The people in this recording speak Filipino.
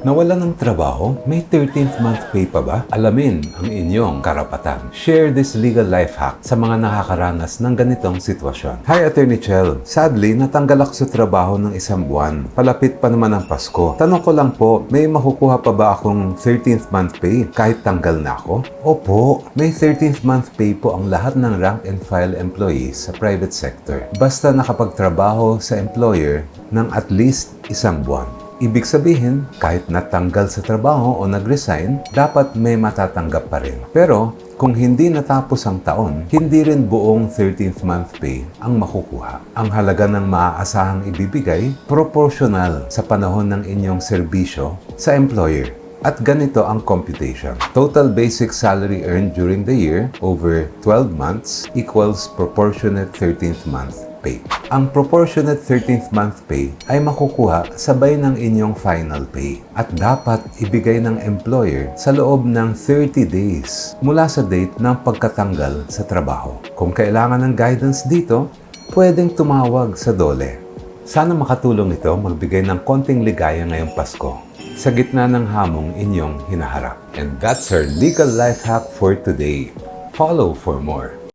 Nawala ng trabaho? May 13th month pay pa ba? Alamin ang inyong karapatan. Share this legal life hack sa mga nakakaranas ng ganitong sitwasyon. Hi, Attorney Chell. Sadly, natanggal ako sa trabaho ng isang buwan. Palapit pa naman ang Pasko. Tanong ko lang po, may makukuha pa ba akong 13th month pay kahit tanggal na ako? Opo, may 13th month pay po ang lahat ng rank and file employees sa private sector. Basta nakapagtrabaho sa employer ng at least isang buwan. Ibig sabihin, kahit natanggal sa trabaho o nag-resign, dapat may matatanggap pa rin. Pero, kung hindi natapos ang taon, hindi rin buong 13th month pay ang makukuha. Ang halaga ng maaasahang ibibigay, proportional sa panahon ng inyong serbisyo sa employer. At ganito ang computation. Total basic salary earned during the year over 12 months equals proportionate 13th month pay. Ang proportionate 13th month pay ay makukuha sabay ng inyong final pay at dapat ibigay ng employer sa loob ng 30 days mula sa date ng pagkatanggal sa trabaho. Kung kailangan ng guidance dito, pwedeng tumawag sa DOLE. Sana makatulong ito magbigay ng konting ligaya ngayong Pasko sa gitna ng hamong inyong hinaharap. And that's our legal life hack for today. Follow for more.